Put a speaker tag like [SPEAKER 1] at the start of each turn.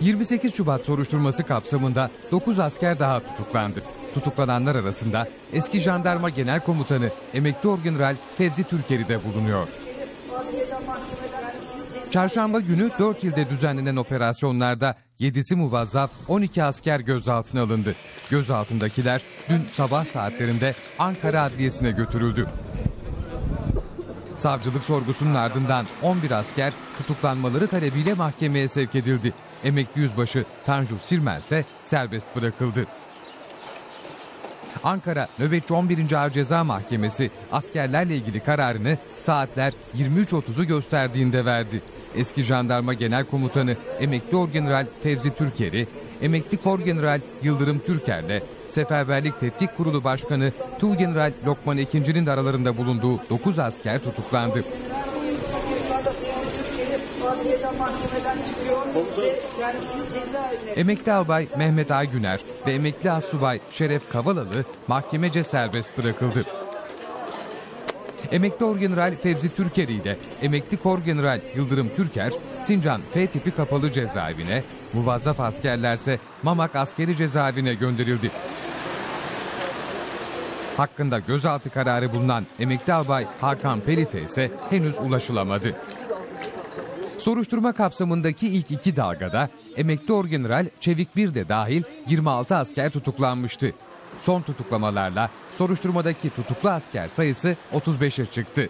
[SPEAKER 1] 28 Şubat soruşturması kapsamında 9 asker daha tutuklandı. Tutuklananlar arasında eski jandarma genel komutanı emekli orgeneral Fevzi Türkeri de bulunuyor. Çarşamba günü 4 ilde düzenlenen operasyonlarda 7'si muvazzaf 12 asker gözaltına alındı. Gözaltındakiler dün sabah saatlerinde Ankara Adliyesi'ne götürüldü. Savcılık sorgusunun ardından 11 asker tutuklanmaları talebiyle mahkemeye sevk edildi. Emekli yüzbaşı Tanju Sirmen ise serbest bırakıldı. Ankara Nöbetçi 11. Ağır Ceza Mahkemesi askerlerle ilgili kararını saatler 23.30'u gösterdiğinde verdi. Eski jandarma genel komutanı emekli orgeneral Fevzi Türkeri, emekli korgeneral Yıldırım Türker'le Seferberlik Tetkik Kurulu Başkanı Tuğgeneral Lokman Ekinci'nin de aralarında bulunduğu 9 asker tutuklandı. Emekli albay Mehmet Aygüner ve emekli asubay Şeref Kavalalı mahkemece serbest bırakıldı. Emekli Orgeneral Fevzi Türkeri ile emekli Korgeneral Yıldırım Türker Sincan F tipi kapalı cezaevine, muvazzaf askerlerse Mamak askeri cezaevine gönderildi. Hakkında gözaltı kararı bulunan emekli albay Hakan Pelit'e ise henüz ulaşılamadı. Soruşturma kapsamındaki ilk iki dalgada emekli orgeneral Çevik bir de dahil 26 asker tutuklanmıştı. Son tutuklamalarla soruşturmadaki tutuklu asker sayısı 35'e çıktı.